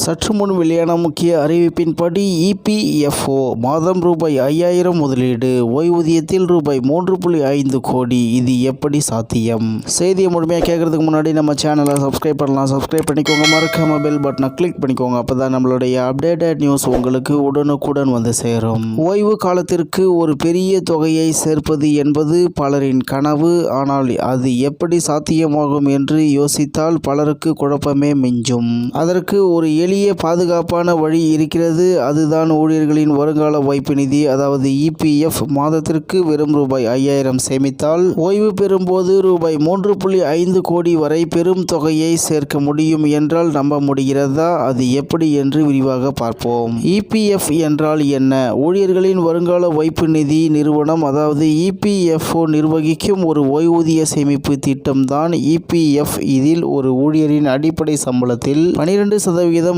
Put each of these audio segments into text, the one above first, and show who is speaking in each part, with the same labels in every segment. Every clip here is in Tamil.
Speaker 1: சற்று முன் வெளியான முக்கிய அறிவிப்பின்படி இபிஎஃப்ஓ மாதம் ரூபாய் ஐயாயிரம் முதலீடு ஓய்வூதியத்தில் ரூபாய் மூன்று புள்ளி ஐந்து கோடி. இது எப்படி சாத்தியம்? செய்தியை முழுமையாக கேட்கறதுக்கு முன்னாடி நம்ம சேனலை சப்ஸ்கிரைப் பண்ணலாம். சப்ஸ்கிரைப் பண்ணிக்கோங்க. மறக்காம பெல் பட்டனை கிளிக் பண்ணிக்கோங்க. அப்பதான் நம்மளுடைய அப்டேட்டட் நியூஸ் உங்களுக்கு உடனுக்குடன் வந்து சேரும். ஓய்வு காலத்திற்கு ஒரு பெரிய தொகையை சேர்ப்பது என்பது பலரின் கனவு. ஆனால் அது எப்படி சாத்தியமாகும் என்று யோசித்தால் பலருக்கு குழப்பமே மிஞ்சும். அதற்கு ஒரு எளிய பாதுகாப்பான வழி இருக்கிறது. அதுதான் ஊழியர்களின் வருங்கால வைப்பு நிதி. அதாவது இபிஎஃப் மாதத்திற்கு வெறும் ரூபாய் ஐயாயிரம் சேமித்தால் ஓய்வு பெறும்போது ரூபாய் மூன்று புள்ளி ஐந்து கோடி வரை பெரும் தொகையை சேர்க்க முடியும் என்றால் நம்ப முடிகிறதா? அது எப்படி என்று விரிவாக பார்ப்போம். இபிஎஃப் என்றால் என்ன? ஊழியர்களின் வருங்கால வைப்பு நிதி நிறுவனம் அதாவது இபிஎஃப்ஓ நிர்வகிக்கும் ஒரு ஓய்வூதிய சேமிப்பு திட்டம் தான் இபிஎஃப் இதில் ஒரு ஊழியரின் அடிப்படை சம்பளத்தில் பனிரெண்டு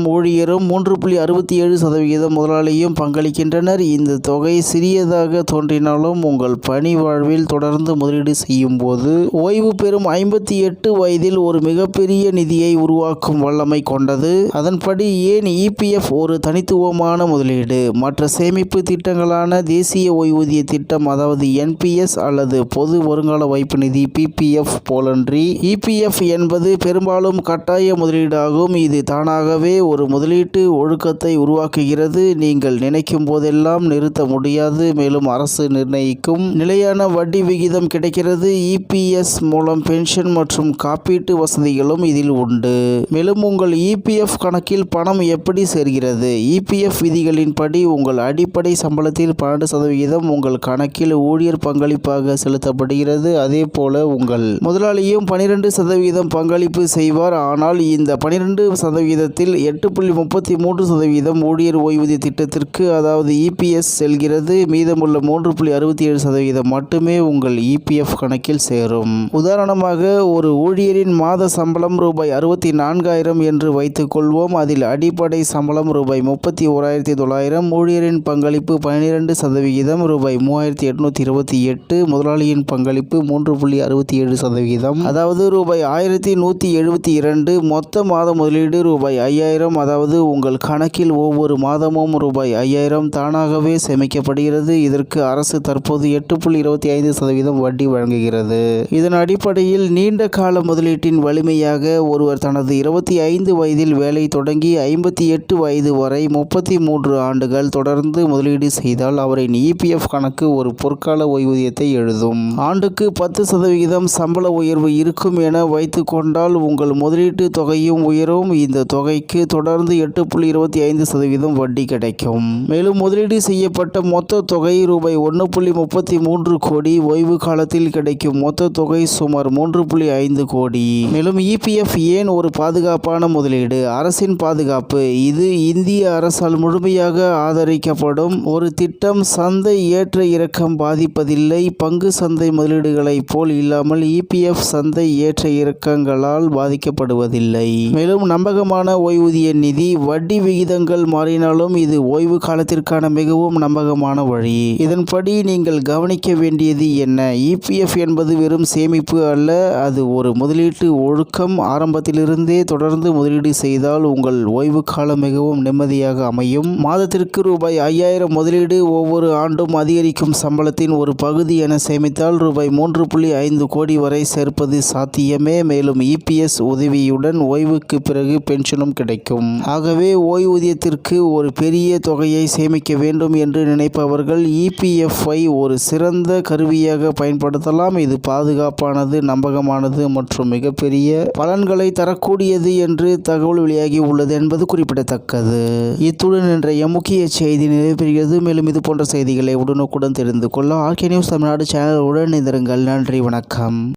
Speaker 1: ஊழியரும் மூன்று புள்ளி அறுபத்தி ஏழு சதவிகிதம் முதலாளியும் பங்களிக்கின்றனர். இந்த தொகை சிறியதாக தோன்றினாலும் உங்கள் பணி வாழ்வில் தொடர்ந்து முதலீடு செய்யும் போது ஓய்வு பெறும் ஐம்பத்தி எட்டு வயதில் ஒரு மிகப்பெரிய நிதியை உருவாக்கும் வல்லமை கொண்டது. அதன்படி ஏன் இபிஎஃப் ஒரு தனித்துவமான முதலீடு? மற்ற சேமிப்பு திட்டங்களான தேசிய ஓய்வூதிய திட்டம் அதாவது என்பிஎஸ் அல்லது பொது வருங்கால வைப்பு நிதி பிபிஎஃப் போலன்றி இபிஎஃப் என்பது பெரும்பாலும் கட்டாய முதலீடாகும். இது தானாகவே ஒரு முதலீட்டு ஒழுக்கத்தை உருவாக்குகிறது. நீங்கள் நினைக்கும் போதெல்லாம் நிறுத்த முடியாது. மேலும் அரசு நிர்ணயிக்கும் நிலையான வட்டி விகிதம் கிடைக்கிறது. இபிஎஸ் மூலம் பென்ஷன் மற்றும் காப்பீட்டு வசதிகளும் இதில் உண்டு. மேலும் உங்கள் இபிஎஃப் கணக்கில் பணம் எப்படி சேர்கிறது? இபிஎஃப் விதிகளின்படி உங்கள் அடிப்படை சம்பளத்தில் பன்னெண்டு சதவிகிதம் உங்கள் கணக்கில் ஊழியர் பங்களிப்பாக செலுத்தப்படுகிறது. அதே போல உங்கள் முதலாளியும் பனிரெண்டு சதவீதம் பங்களிப்பு செய்வார். ஆனால் இந்த பனிரெண்டு சதவீதத்தில் எட்டு எட்டு புள்ளி முப்பத்தி மூன்று சதவீதம் ஊழியர் ஓய்வூதிய திட்டத்திற்கு அதாவது இபிஎஸ் செல்கிறது. மீதமுள்ள மூன்று புள்ளி அறுபத்தி ஏழு சதவீதம் மட்டுமே உங்கள் இபிஎஃப் கணக்கில் சேரும். உதாரணமாக ஒரு ஊழியரின் மாத சம்பளம் ரூபாய் அறுபத்தி நான்காயிரம் என்று வைத்துக்கொள்வோம். அதில் அடிப்படை சம்பளம் ரூபாய் முப்பத்தி ஓராயிரத்தி தொள்ளாயிரம் ஊழியரின் பங்களிப்பு பன்னிரண்டு சதவிகிதம் ரூபாய் மூவாயிரத்தி எட்நூத்தி இருபத்தி எட்டு முதலாளியின் பங்களிப்பு மூன்று புள்ளி அறுபத்தி ஏழு சதவிகிதம் அதாவது ரூபாய் ஆயிரத்தி நூற்றி எழுபத்தி இரண்டு மொத்த மாத முதலீடு ரூபாய் ஐயாயிரம் அதாவது உங்கள் கணக்கில் ஒவ்வொரு மாதமும் ரூபாய் ஐயாயிரம் தானாகவே சேமிக்கப்படுகிறது. இதற்கு அரசு தற்போது எட்டு புள்ளி இருபத்தி ஐந்து சதவீதம் வட்டி வழங்குகிறது. இதன் அடிப்படையில் நீண்ட கால முதலீட்டின் வலிமையாக ஒருவர் தனது இருபத்தி ஐந்து வயதில் வேலை தொடங்கி ஐம்பத்தி எட்டு வயது வரை முப்பத்தி மூன்று ஆண்டுகள் தொடர்ந்து முதலீடு செய்தால் அவரின் இபிஎஃப் கணக்கு ஒரு பொற்கால ஓய்வூதியத்தை எழுதும். ஆண்டுக்கு பத்து சதவிகிதம் சம்பள உயர்வு இருக்கும் என வைத்து கொண்டால் உங்கள் முதலீட்டு தொகையும் உயரும். இந்த தொகைக்கு தொடர்ந்து எட்டு புள்ளி இருபத்தி ஐந்து சதவீதம் வட்டி கிடைக்கும். மேலும் முதலீடு செய்யப்பட்ட மொத்த தொகை ரூபாய் ஒன்று புள்ளி முப்பத்தி மூன்று கோடி ஓய்வு காலத்தில் கிடைக்கும் மொத்த தொகை சுமார் மூன்று புள்ளி ஐந்து கோடி. மேலும் இபிஎஃப் ஏன் ஒரு பாதுகாப்பான முதலீடு? அரசின் பாதுகாப்பு. இது இந்திய அரசால் முழுமையாக ஆதரிக்கப்படும் ஒரு திட்டம். சந்தை ஏற்ற இறக்கம் பாதிப்பதில்லை. பங்கு சந்தை முதலீடுகளைப் போல் இல்லாமல் இபிஎஃப் சந்தை ஏற்ற இறக்கங்களால் பாதிக்கப்படுவதில்லை. மேலும் நம்பகமான ஓய்வூதிய நிதி வட்டி விகிதங்கள் மாறினாலும் இது ஓய்வு காலத்திற்கான மிகவும் நம்பகமான வழி. இதன்படி நீங்கள் கவனிக்க வேண்டியது என்ன? இபிஎஃப் என்பது வெறும் சேமிப்பு அல்ல அது ஒரு முதலீட்டு ஒழுக்கம். ஆரம்பத்திலிருந்தே தொடர்ந்து முதலீடு செய்தால் உங்கள் ஓய்வு காலம் மிகவும் நிம்மதியாக அமையும். மாதத்திற்கு ரூபாய் ஐயாயிரம் முதலீடு ஒவ்வொரு ஆண்டும் அதிகரிக்கும் சம்பளத்தின் ஒரு பகுதி என சேமித்தால் ரூபாய் மூன்று புள்ளி ஐந்து கோடி வரை சேர்ப்பது சாத்தியமே. மேலும் இபிஎஸ் உதவியுடன் ஓய்வுக்கு பிறகு பென்ஷனும் கிடைக்கும். ஆகவே ஓய்வூதியத்திற்கு ஒரு பெரிய தொகையை சேமிக்க வேண்டும் என்று நினைப்பவர்கள் இபிஎஃப்ஐ ஒரு சிறந்த கருவியாக பயன்படுத்தலாம். இது பாதுகாப்பானது நம்பகமானது மற்றும் மிகப்பெரிய பலன்களை தரக்கூடியது என்று தகவல் வெளியாகி உள்ளது என்பது குறிப்பிடத்தக்கது. இத்துடன் இன்றைய முக்கிய செய்தி நிறைவேறுகிறது மேலும் இது போன்ற செய்திகளை உடனுக்குடன் தெரிந்து கொள்ள ஆர்கே நியூஸ் தமிழ்நாடு சேனல் உடன் இணைந்திருங்கள். நன்றி வணக்கம்.